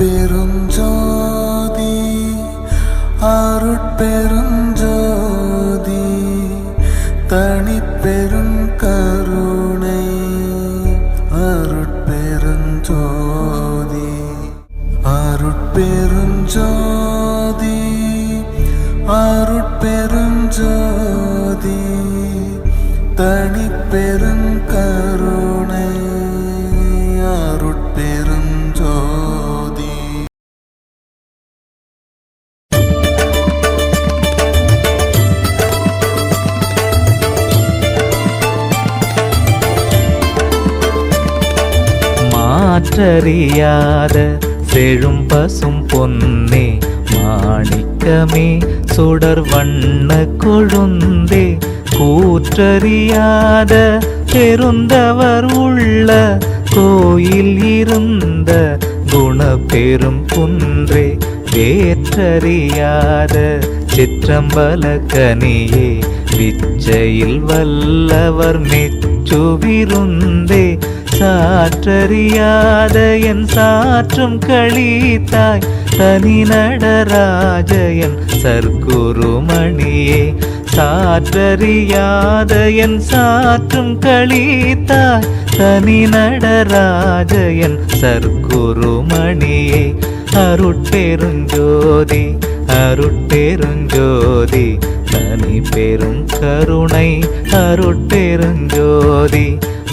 அருட்பெருஞ்சோதி அருட்பெருஞ்சோதி தனிப்பெரும் கருணை அருட்பெருஞ்சோதி அருட்பெருஞ்சோதி அருட்பெருஞ்சோதி தனிப்பெரும் மாற்றறியாத செழும் பசும் பொன்னே மாணிக்கமே சுடர் வண்ண கொழுந்தே கூற்றறியாத பெருந்தவர் உள்ள கோயில் இருந்த குண பெரும் குன்றே வேற்றறியாத சிற்றம்பல கனியே விச்சையில் வல்லவர் மெச்சுவிருந்தே சாற்றறியாத என் சாற்றும் கழித்தாய் தனி நடராஜயன் சர்க்குருமணியே சாற்றறியாத என் சாற்றும் கழித்தாய் தனி நடராஜயன் சர்க்குருமணியே அருட்பெருஞ்சோதி அருட்பெருஞ்சோதி தனி பெரும் கருணை அருட்பெருஞ்சோதி.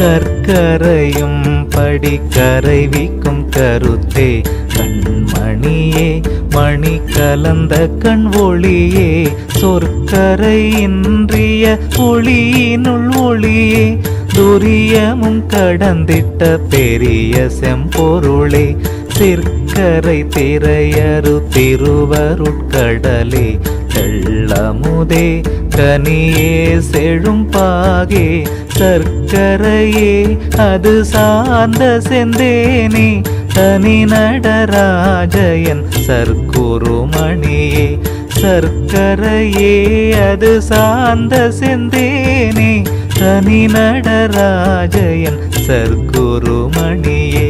கற்கரையும் படி கரைவிக்கும் கருத்தே கண்மணியே மணி கலந்த கண் ஒளியே சொற்கரை இன்றிய ஒளியினுள் ஒளியே துரியமும் கடந்திட்ட பெரிய செம்பொருளே சிற்கரை திரையரு திருவருட்கடலே தெள்ளமுதே கனியே செழும் பாகே சர்க்கரையே அது சார்ந்த செந்தேனே தனி நடராஜயன் சர்க்குருமணியே சர்க்கரையே அது சார்ந்த செந்தேனே தனி நடராஜயன் சர்க்குருமணியே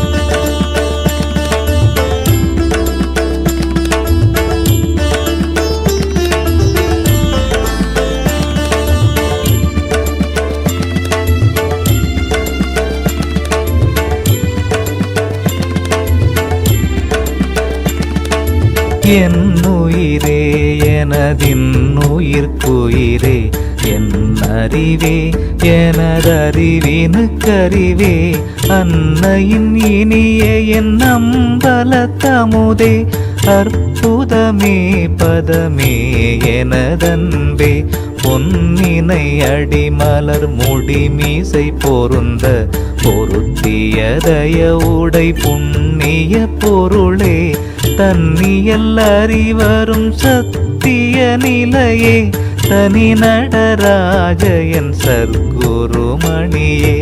என் உயிரே எனதின் உயிர்க்குயிரே அறிவே எனதறிவினுக்கறிவே அன்னையின் இனிய என் அம்பலத்தமுதே அற்புதமே பதமே எனதன்பே பொன்னினை அடிமலர் முடி மீசை பொருந்த பொருத்தியதய உடை புண்ணிய பொருளே தன்னியல் அறிவரும் சத்திய நிலையே சனி நடராஜ என் சர்க்குருமணியே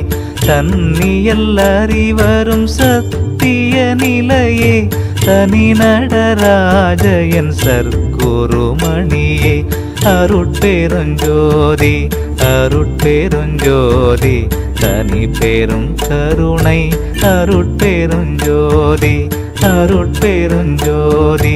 தன்னியல் அறிவரும் சத்திய நிலையே தனி நடராஜ என் சர்க்குருமணியே அருட்பெருஞ்சோதி அருட்பெருஞ்சோதி தனி பெரும் கருணை அருட்பெருஞ்சோதி அருட்பெருஞ்சோதி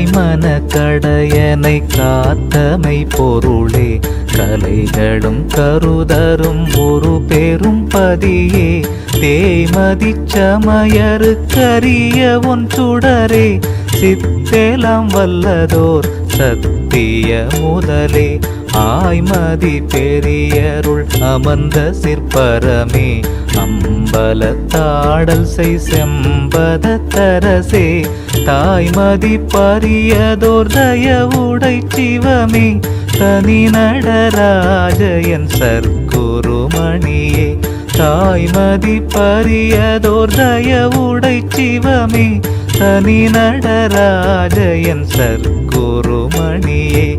தாய் மனக்கடையனை காத்தமை பொருளே. கலைகளும் கருதரும் ஒரு பெரும் பதியே. தேமதி சமயரு கரிய உன் சுடரே. சித்தேலாம் வல்லதோர் சத்திய முதலே. ஆய்மதி பெரியருள் அமர்ந்த சிற்பரமே அம்பலத்தாடல் செய் செம்பதத்தரசே. தாய்மதி பரியதோர் தயவுடை சிவமே தனி நடராஜயன் சர்க்குருமணியே. தாய்மதி பரியதோர் தயவுடை சிவமே தனி நடராஜயன் சர்க்குருமணியே.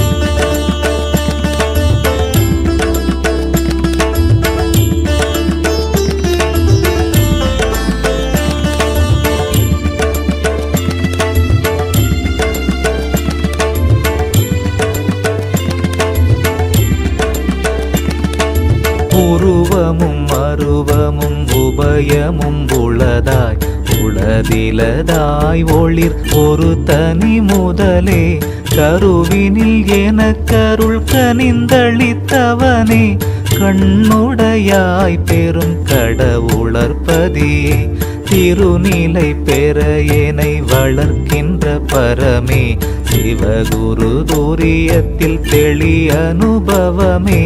உபயமும் உளதாய் உளதிலதாய் ஒளிர் ஒரு தனி முதலே. கருவினில் எனக்கருள் கனிந்தளித்தவனே. கண்ணுடையாய் பெரும் கடவுளர்பதியே திருநிலை பெற எனை வளர்க்கின்ற பரமே. சிவகுரு தூரியத்தில் தெளி அனுபவமே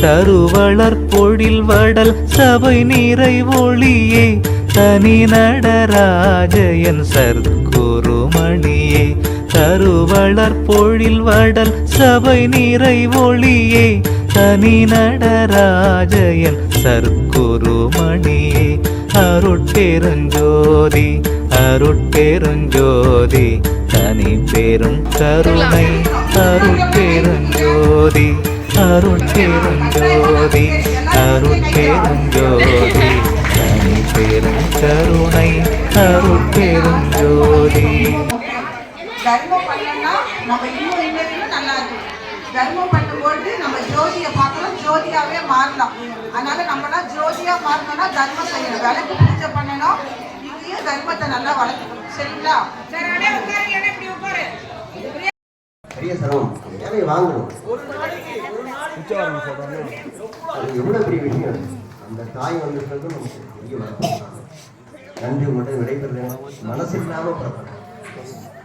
தருவளர் பொழில் வடல் சபை நிறை ஒளியே தனி நடராஜயன் சர்க்குருமணியே தருவளர் பொழில் வடல் சபை நிறை ஒளியே தனி நடராஜயன் சர்க்குருமணியே. அருட்பெருஞ்சோதி அருட்பெருஞ்சோதி நீ பெரும் கருணை அருட்பெருஞ்சோதி அருட்பெருஞ்சோதி அருட்பெருஞ்சோதி தனி பெரும் கருணை அருட்பெருஞ்சோதி தர்மம் பண்ணோம்னா நம்ம இன்னும் இன்னும் நல்லா இருக்கும் தர்மம் பண்ணும்போது நம்ம ஜோதியை பார்க்கலாம் ஜோதியாவே மாறலாம். அதனால நம்மளாம் ஜோதியா மாறணும்னா தர்மம் செய்யணும். விளக்கு பூஜை பண்ணணும் இங்கேயும் தர்மத்தை நல்லா வளர்த்துக்கணும். சரிங்களா? பெரிய சிரமம். வேலையை வாங்கணும். அது எவ்வளவு பெரிய விஷயம்? அந்த தாய் வந்திருக்கிறது நமக்கு பெரிய நன்றி உங்கள்கிட்ட விடைபெறுறேன். மனசு இல்லாம புறப்படுறேன்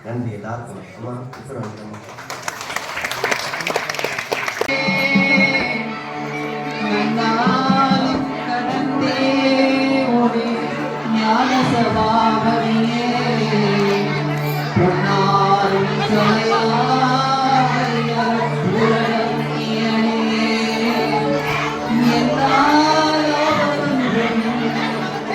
நன்றி எல்லாருக்கும். அம்மா இப்போ ஓடி ஞான சபாபதியே